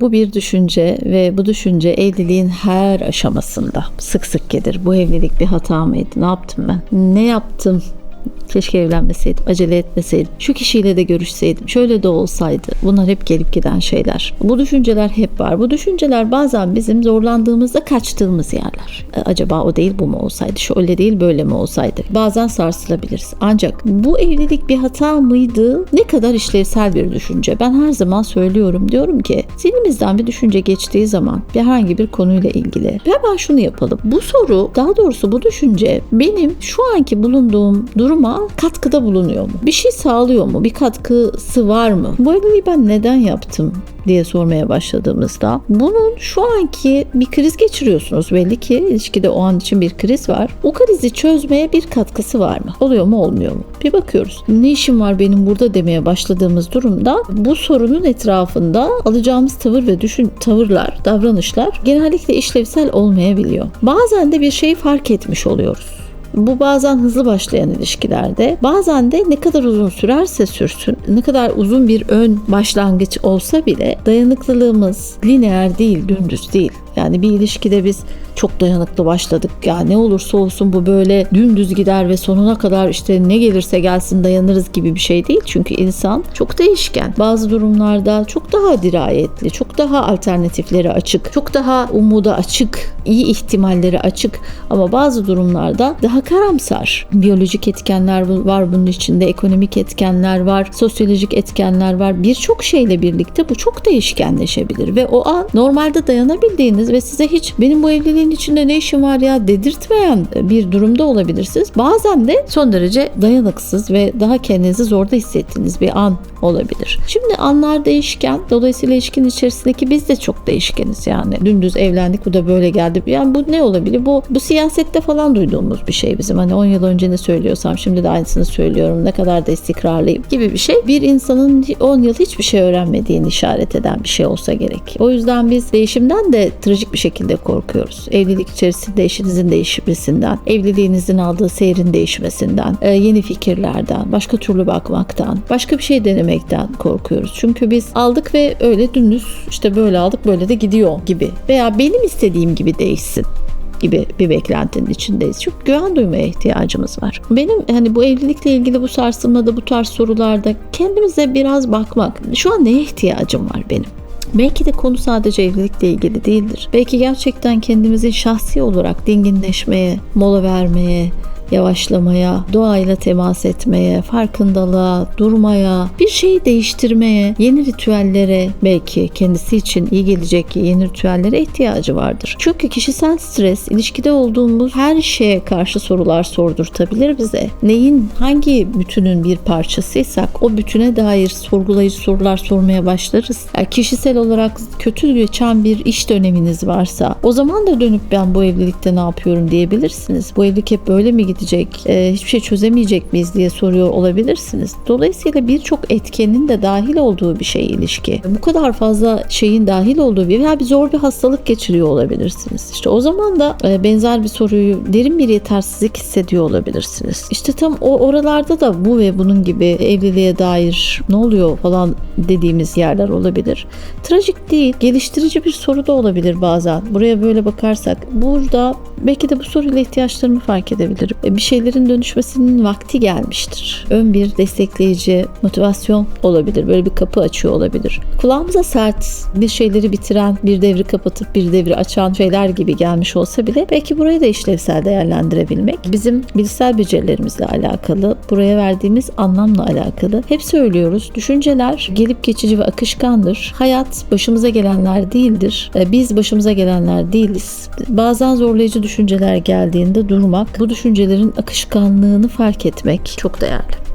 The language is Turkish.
Bu bir düşünce ve bu düşünce evliliğin her aşamasında sık sık gelir. Bu evlilik bir hata mıydı? Ne yaptım ben? Ne yaptım? Keşke evlenmeseydim, acele etmeseydim. Şu kişiyle de görüşseydim, şöyle de olsaydı. Bunlar hep gelip giden şeyler. Bu düşünceler hep var. Bu düşünceler bazen bizim zorlandığımızda kaçtığımız yerler. E, acaba o değil bu mu olsaydı, şöyle değil böyle mi olsaydı? Bazen sarsılabiliriz. Ancak bu evlilik bir hata mıydı? Ne kadar işlevsel bir düşünce. Ben her zaman söylüyorum. Diyorum ki zihnimizden bir düşünce geçtiği zaman bir herhangi bir konuyla ilgili hemen şunu yapalım. Bu soru, daha doğrusu bu düşünce benim şu anki bulunduğum duruma katkıda bulunuyor mu? Bir şey sağlıyor mu? Bir katkısı var mı? Bu evliliği ben neden yaptım? diye sormaya başladığımızda bunun şu anki bir kriz geçiriyorsunuz belli ki ilişkide o an için bir kriz var. O krizi çözmeye bir katkısı var mı? Oluyor mu olmuyor mu? Bir bakıyoruz. Ne işim var benim burada demeye başladığımız durumda bu sorunun etrafında alacağımız tavır ve düşün tavırlar, davranışlar genellikle işlevsel olmayabiliyor. Bazen de bir şeyi fark etmiş oluyoruz. Bu bazen hızlı başlayan ilişkilerde, bazen de ne kadar uzun sürerse sürsün, ne kadar uzun bir ön başlangıç olsa bile dayanıklılığımız lineer değil, dümdüz değil. Yani bir ilişkide biz çok dayanıklı başladık. Ya ne olursa olsun bu böyle dümdüz gider ve sonuna kadar işte ne gelirse gelsin dayanırız gibi bir şey değil. Çünkü insan çok değişken. Bazı durumlarda çok daha dirayetli, çok daha alternatifleri açık, çok daha umuda açık, iyi ihtimalleri açık ama bazı durumlarda daha karamsar. Biyolojik etkenler var bunun içinde, ekonomik etkenler var, sosyolojik etkenler var. Birçok şeyle birlikte bu çok değişkenleşebilir ve o an normalde dayanabildiğiniz ve size hiç benim bu evliliğin içinde ne işim var ya dedirtmeyen bir durumda olabilirsiniz. Bazen de son derece dayanıksız ve daha kendinizi zorda hissettiğiniz bir an olabilir. Şimdi anlar değişken. Dolayısıyla ilişkinin içerisindeki biz de çok değişkeniz yani. Dümdüz evlendik bu da böyle geldi. Yani bu ne olabilir? Bu bu siyasette falan duyduğumuz bir şey bizim. Hani 10 yıl önce ne söylüyorsam şimdi de aynısını söylüyorum. Ne kadar da istikrarlıyım gibi bir şey. Bir insanın 10 yıl hiçbir şey öğrenmediğini işaret eden bir şey olsa gerek. O yüzden biz değişimden de trajik bir şekilde korkuyoruz. Evlilik içerisinde eşinizin değişmesinden, evliliğinizin aldığı seyrin değişmesinden, e, yeni fikirlerden, başka türlü bakmaktan, başka bir şey denemekten korkuyoruz. Çünkü biz aldık ve öyle dümdüz işte böyle aldık böyle de gidiyor gibi veya benim istediğim gibi değişsin gibi bir beklentinin içindeyiz. Çünkü güven duymaya ihtiyacımız var. Benim hani bu evlilikle ilgili bu sarsılmada bu tarz sorularda kendimize biraz bakmak. Şu an neye ihtiyacım var benim? Belki de konu sadece evlilikle ilgili değildir. Belki gerçekten kendimizin şahsi olarak dinginleşmeye, mola vermeye, yavaşlamaya, doğayla temas etmeye, farkındalığa, durmaya, bir şeyi değiştirmeye, yeni ritüellere belki kendisi için iyi gelecek yeni ritüellere ihtiyacı vardır. Çünkü kişisel stres ilişkide olduğumuz her şeye karşı sorular sordurtabilir bize. Neyin hangi bütünün bir parçasıysak o bütüne dair sorgulayıcı sorular sormaya başlarız. Yani kişisel olarak kötü geçen bir iş döneminiz varsa o zaman da dönüp ben bu evlilikte ne yapıyorum diyebilirsiniz. Bu evlilik hep böyle mi gidecek? Ee, hiçbir şey çözemeyecek miyiz diye soruyor olabilirsiniz. Dolayısıyla birçok etkenin de dahil olduğu bir şey ilişki. Bu kadar fazla şeyin dahil olduğu bir veya bir zor bir hastalık geçiriyor olabilirsiniz. İşte o zaman da e, benzer bir soruyu derin bir yetersizlik hissediyor olabilirsiniz. İşte tam o oralarda da bu ve bunun gibi evliliğe dair ne oluyor falan dediğimiz yerler olabilir. Trajik değil, geliştirici bir soru da olabilir bazen. Buraya böyle bakarsak burada belki de bu soruyla ihtiyaçlarımı fark edebilirim. E, bir şeylerin dönüşmesinin vakti gelmiştir. Ön bir destekleyici motivasyon olabilir. Böyle bir kapı açıyor olabilir. Kulağımıza sert bir şeyleri bitiren, bir devri kapatıp bir devri açan şeyler gibi gelmiş olsa bile belki burayı da işlevsel değerlendirebilmek bizim bilişsel becerilerimizle alakalı, buraya verdiğimiz anlamla alakalı. Hep söylüyoruz. Düşünceler gelip geçici ve akışkandır. Hayat başımıza gelenler değildir. E, biz başımıza gelenler değiliz. Bazen zorlayıcı düşünceler geldiğinde durmak, bu düşüncelerin akışkanlığını fark etmek çok değerli.